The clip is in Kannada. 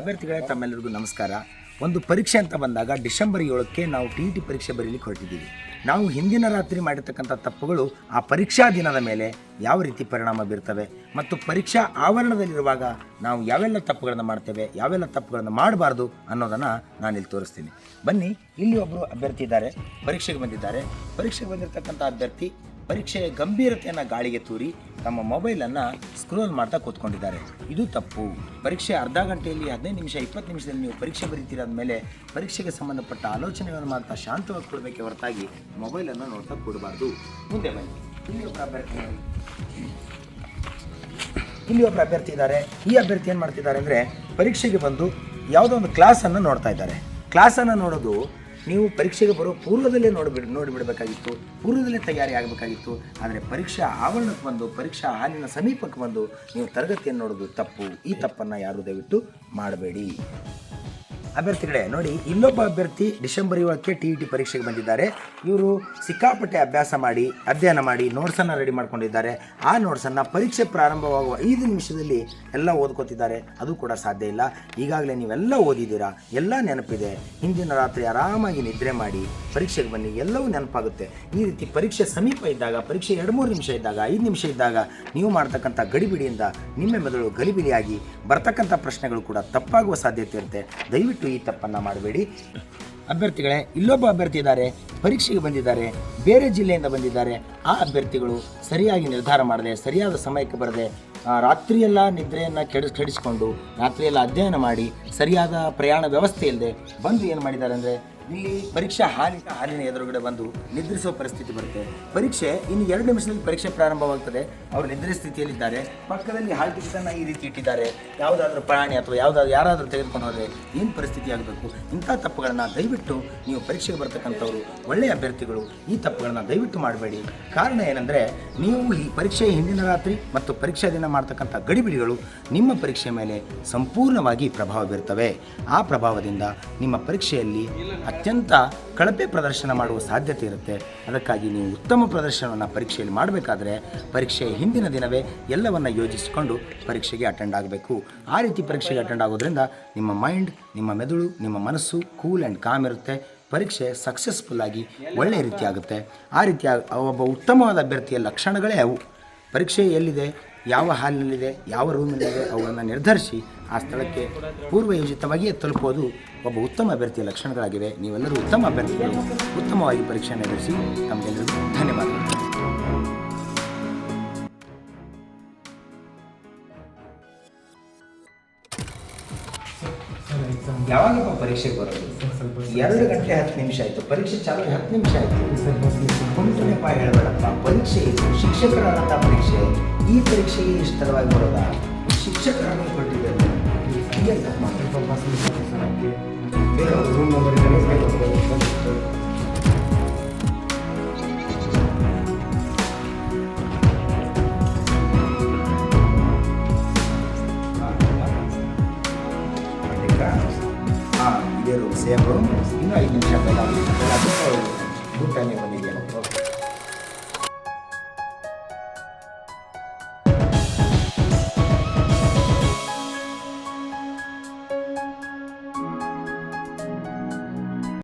ಅಭ್ಯರ್ಥಿಗಳೇ ತಮ್ಮೆಲ್ಲರಿಗೂ ನಮಸ್ಕಾರ. ಒಂದು ಪರೀಕ್ಷೆ ಅಂತ ಬಂದಾಗ ಡಿಸೆಂಬರ್ ಏಳಕ್ಕೆ ನಾವು ಟಿ ಟಿ ಪರೀಕ್ಷೆ ಬರೀಲಿಕ್ಕೆ ಹೊರಟಿದ್ದೀವಿ. ನಾವು ಹಿಂದಿನ ರಾತ್ರಿ ಮಾಡಿರ್ತಕ್ಕಂಥ ತಪ್ಪುಗಳು ಆ ಪರೀಕ್ಷಾ ದಿನದ ಮೇಲೆ ಯಾವ ರೀತಿ ಪರಿಣಾಮ ಬೀರ್ತವೆ ಮತ್ತು ಪರೀಕ್ಷಾ ಆವರಣದಲ್ಲಿರುವಾಗ ನಾವು ಯಾವೆಲ್ಲ ತಪ್ಪುಗಳನ್ನು ಮಾಡ್ತೇವೆ, ಯಾವೆಲ್ಲ ತಪ್ಪುಗಳನ್ನು ಮಾಡಬಾರ್ದು ಅನ್ನೋದನ್ನು ನಾನಿಲ್ಲಿ ತೋರಿಸ್ತೀನಿ. ಬನ್ನಿ, ಇಲ್ಲಿ ಒಬ್ಬರು ಅಭ್ಯರ್ಥಿ ಇದ್ದಾರೆ, ಪರೀಕ್ಷೆಗೆ ಬಂದಿದ್ದಾರೆ. ಪರೀಕ್ಷೆಗೆ ಬಂದಿರತಕ್ಕಂಥ ಅಭ್ಯರ್ಥಿ ಪರೀಕ್ಷೆಯ ಗಂಭೀರತೆಯನ್ನು ಗಾಳಿಗೆ ತೂರಿ ತಮ್ಮ ಮೊಬೈಲನ್ನು ಸ್ಕ್ರೋಲ್ ಮಾಡ್ತಾ ಕೂತ್ಕೊಂಡಿದ್ದಾರೆ. ಇದು ತಪ್ಪು. ಪರೀಕ್ಷೆ ಅರ್ಧ ಗಂಟೆಯಲ್ಲಿ, ಹದಿನೈದು ನಿಮಿಷ, ಇಪ್ಪತ್ತು ನಿಮಿಷದಲ್ಲಿ ನೀವು ಪರೀಕ್ಷೆ ಬರೀತೀರಾದ ಮೇಲೆ ಪರೀಕ್ಷೆಗೆ ಸಂಬಂಧಪಟ್ಟ ಆಲೋಚನೆಗಳನ್ನು ಮಾಡ್ತಾ ಶಾಂತವಾಗಿ ಕೊಡಬೇಕೆ ಹೊರತಾಗಿ ಮೊಬೈಲನ್ನು ನೋಡ್ತಾ ಕೂಡಬಾರ್ದು. ಮುಂದೆ ಬನ್ನಿ. ಇಲ್ಲಿ ಒಬ್ಬ ಅಭ್ಯರ್ಥಿ ಇಲ್ಲಿ ಒಬ್ಬರು ಅಭ್ಯರ್ಥಿ ಇದ್ದಾರೆ. ಈ ಅಭ್ಯರ್ಥಿ ಏನು ಮಾಡ್ತಿದ್ದಾರೆ ಅಂದರೆ ಪರೀಕ್ಷೆಗೆ ಬಂದು ಯಾವುದೋ ಒಂದು ಕ್ಲಾಸನ್ನು ನೋಡ್ತಾ ಇದ್ದಾರೆ. ಕ್ಲಾಸನ್ನು ನೋಡೋದು ನೀವು ಪರೀಕ್ಷೆಗೆ ಬರೋ ಪೂರ್ವದಲ್ಲೇ ನೋಡಿಬಿಡ್, ನೋಡಿಬಿಡಬೇಕಾಗಿತ್ತು, ಪೂರ್ವದಲ್ಲೇ ತಯಾರಿ ಆಗಬೇಕಾಗಿತ್ತು, ಆದರೆ ಪರೀಕ್ಷಾ ಆವರಣಕ್ಕೆ ಬಂದು, ಪರೀಕ್ಷಾ ಹಾಲಿನ ಸಮೀಪಕ್ಕೆ ಬಂದು ನೀವು ತರಗತಿಯನ್ನು ನೋಡೋದು ತಪ್ಪು. ಈ ತಪ್ಪನ್ನು ಯಾರು ದಯವಿಟ್ಟು ಮಾಡಬೇಡಿ. ಅಭ್ಯರ್ಥಿಗಳೇ, ನೋಡಿ, ಇನ್ನೊಬ್ಬ ಅಭ್ಯರ್ಥಿ ಡಿಸೆಂಬರ್ ಏಳಕ್ಕೆ ಟಿ ಇ ಟಿ ಪರೀಕ್ಷೆಗೆ ಬಂದಿದ್ದಾರೆ. ಇವರು ಸಿಕ್ಕಾಪಟ್ಟೆ ಅಭ್ಯಾಸ ಮಾಡಿ, ಅಧ್ಯಯನ ಮಾಡಿ, ನೋಟ್ಸನ್ನು ರೆಡಿ ಮಾಡ್ಕೊಂಡಿದ್ದಾರೆ. ಆ ನೋಟ್ಸನ್ನು ಪರೀಕ್ಷೆ ಪ್ರಾರಂಭವಾಗುವ ಐದು ನಿಮಿಷದಲ್ಲಿ ಎಲ್ಲ ಓದ್ಕೋತಿದ್ದಾರೆ. ಅದು ಕೂಡ ಸಾಧ್ಯ ಇಲ್ಲ. ಈಗಾಗಲೇ ನೀವೆಲ್ಲ ಓದಿದ್ದೀರಾ? ಎಲ್ಲ ನೆನಪಿದೆ. ಹಿಂದಿನ ರಾತ್ರಿ ಆರಾಮಾಗಿ ನಿದ್ರೆ ಮಾಡಿ ಪರೀಕ್ಷೆಗೆ ಬನ್ನಿ, ಎಲ್ಲವೂ ನೆನಪಾಗುತ್ತೆ. ಈ ರೀತಿ ಪರೀಕ್ಷೆ ಸಮೀಪ ಇದ್ದಾಗ, ಪರೀಕ್ಷೆ ಎರಡು ಮೂರು ನಿಮಿಷ ಇದ್ದಾಗ, ಐದು ನಿಮಿಷ ಇದ್ದಾಗ ನೀವು ಮಾಡ್ತಕ್ಕಂಥ ಗಡಿಬಿಡಿಯಿಂದ ನಿಮ್ಮ ಮೆದುಳು ಗಲಿಬಿಲಿಯಾಗಿ ಬರ್ತಕ್ಕಂಥ ಪ್ರಶ್ನೆಗಳು ಕೂಡ ತಪ್ಪಾಗುವ ಸಾಧ್ಯತೆ ಇರುತ್ತೆ. ದಯವಿಟ್ಟು ಈ ತಪ್ಪನ್ನು ಮಾಡಬೇಡಿ. ಅಭ್ಯರ್ಥಿಗಳೇ, ಇಲ್ಲೊಬ್ಬ ಅಭ್ಯರ್ಥಿ ಇದ್ದಾರೆ, ಪರೀಕ್ಷೆಗೆ ಬಂದಿದ್ದಾರೆ, ಬೇರೆ ಜಿಲ್ಲೆಯಿಂದ ಬಂದಿದ್ದಾರೆ. ಆ ಅಭ್ಯರ್ಥಿಗಳು ಸರಿಯಾಗಿ ನಿರ್ಧಾರ ಮಾಡದೆ, ಸರಿಯಾದ ಸಮಯಕ್ಕೆ ಬರದೆ ರಾತ್ರಿಯೆಲ್ಲ ನಿದ್ರೆಯನ್ನು ಕೆಡಿಸ್ ಕೆಡಿಸಿಕೊಂಡು, ರಾತ್ರಿಯೆಲ್ಲ ಅಧ್ಯಯನ ಮಾಡಿ, ಸರಿಯಾದ ಪ್ರಯಾಣ ವ್ಯವಸ್ಥೆ ಇಲ್ಲದೆ ಬಂದು ಏನು ಮಾಡಿದ್ದಾರೆ ಅಂದರೆ ಇಲ್ಲಿ ಪರೀಕ್ಷಾ ಹಾಲಿನ ಹಾಲಿನ ಎದುರುಗಡೆ ಬಂದು ನಿದ್ರಿಸುವ ಪರಿಸ್ಥಿತಿ ಬರುತ್ತೆ. ಪರೀಕ್ಷೆ ಇನ್ನು ಎರಡು ನಿಮಿಷದಲ್ಲಿ ಪರೀಕ್ಷೆ ಪ್ರಾರಂಭವಾಗ್ತದೆ. ಅವರು ನಿದ್ರೆ ಸ್ಥಿತಿಯಲ್ಲಿದ್ದಾರೆ. ಪಕ್ಕದಲ್ಲಿ ಹಾಲ್ ಟಿಕೆಟನ್ನು ಈ ರೀತಿ ಇಟ್ಟಿದ್ದಾರೆ. ಯಾವುದಾದ್ರೂ ಪ್ರಾಣಿ ಅಥವಾ ಯಾವುದಾದ್ರು ಯಾರಾದರೂ ತೆಗೆದುಕೊಂಡು ಹೋದರೆ ಏನು ಪರಿಸ್ಥಿತಿ ಆಗಬೇಕು? ಇಂಥ ತಪ್ಪುಗಳನ್ನು ದಯವಿಟ್ಟು ನೀವು ಪರೀಕ್ಷೆಗೆ ಬರ್ತಕ್ಕಂಥವ್ರು, ಒಳ್ಳೆಯ ಅಭ್ಯರ್ಥಿಗಳು ಈ ತಪ್ಪುಗಳನ್ನು ದಯವಿಟ್ಟು ಮಾಡಬೇಡಿ. ಕಾರಣ ಏನಂದರೆ, ನೀವು ಈ ಪರೀಕ್ಷೆಯ ಹಿಂದಿನ ರಾತ್ರಿ ಮತ್ತು ಪರೀಕ್ಷಾ ದಿನ ಮಾಡ್ತಕ್ಕಂಥ ಗಡಿಬಿಡಿಗಳು ನಿಮ್ಮ ಪರೀಕ್ಷೆ ಮೇಲೆ ಸಂಪೂರ್ಣವಾಗಿ ಪ್ರಭಾವ ಬೀರ್ತವೆ. ಆ ಪ್ರಭಾವದಿಂದ ನಿಮ್ಮ ಪರೀಕ್ಷೆಯಲ್ಲಿ ಅತ್ಯಂತ ಕಳಪೆ ಪ್ರದರ್ಶನ ಮಾಡುವ ಸಾಧ್ಯತೆ ಇರುತ್ತೆ. ಅದಕ್ಕಾಗಿ ನೀವು ಉತ್ತಮ ಪ್ರದರ್ಶನವನ್ನು ಪರೀಕ್ಷೆಯಲ್ಲಿ ಮಾಡಬೇಕಾದ್ರೆ ಪರೀಕ್ಷೆಯ ಹಿಂದಿನ ದಿನವೇ ಎಲ್ಲವನ್ನು ಯೋಜಿಸಿಕೊಂಡು ಪರೀಕ್ಷೆಗೆ ಅಟೆಂಡ್ ಆಗಬೇಕು. ಆ ರೀತಿ ಪರೀಕ್ಷೆಗೆ ಅಟೆಂಡ್ ಆಗೋದ್ರಿಂದ ನಿಮ್ಮ ಮೈಂಡ್ ನಿಮ್ಮ ಮೆದುಳು, ನಿಮ್ಮ ಮನಸ್ಸು ಕೂಲ್ ಆ್ಯಂಡ್ ಕಾಮ್ ಇರುತ್ತೆ. ಪರೀಕ್ಷೆ ಸಕ್ಸಸ್ಫುಲ್ ಆಗಿ ಒಳ್ಳೆಯ ರೀತಿ ಆಗುತ್ತೆ. ಆ ರೀತಿಯ ಒಬ್ಬ ಉತ್ತಮವಾದ ಅಭ್ಯರ್ಥಿಯ ಲಕ್ಷಣಗಳೇ ಅವು. ಪರೀಕ್ಷೆ ಎಲ್ಲಿದೆ? ಯಾವ ಹಾಲಿನಲ್ಲಿದೆ, ಯಾವ ರೂಮಿನಲ್ಲಿದೆ ಅವುಗಳನ್ನು ನಿರ್ಧರಿಸಿ ಆ ಸ್ಥಳಕ್ಕೆ ಪೂರ್ವಯೋಜಿತವಾಗಿಯೇ ತಲುಪೋದು ಒಬ್ಬ ಉತ್ತಮ ಅಭ್ಯರ್ಥಿಯ ಲಕ್ಷಣಗಳಾಗಿವೆ. ನೀವೆಲ್ಲರೂ ಉತ್ತಮ ಅಭ್ಯರ್ಥಿಗಳು. ಉತ್ತಮವಾಗಿ ಪರೀಕ್ಷೆಯನ್ನು ನಡೆಸಿ ನಮಗೆಲ್ಲರಿಗೂ ಧನ್ಯವಾದಗಳು. ಯಾವಾಗಪ್ಪ ಪರೀಕ್ಷೆಗೆ ಬರೋದು? ಎರಡು ಗಂಟೆ ಹತ್ತು ನಿಮಿಷ ಆಯಿತು. ಪರೀಕ್ಷೆ ಚಾಲು ಹತ್ತು ನಿಮಿಷ ಆಯಿತು. ಕುಂಟನೆಪ್ಪ ಹೇಳಬೇಡಪ್ಪ. ಪರೀಕ್ಷೆ ಇದು. ಶಿಕ್ಷಕರಾದಂಥ ಪರೀಕ್ಷೆ. ಈ ಪರೀಕ್ಷೆಗೆ ಇಷ್ಟು ತಡವಾಗಿ ಬರೋದಾ? ಶಿಕ್ಷಕರನ್ನು ಕೊಟ್ಟಿದ್ದಾರೆ ಹೀಗೆ. ಬೇರೆ ರೂಮ್ ನಂಬರ್ ಹಾಂ ಇದೇ ರೂಮ್ ಸೇಮ್ ರೂಮ್ ಇನ್ನೂ ಐದು ನಿಮಿಷ ಬೇಡ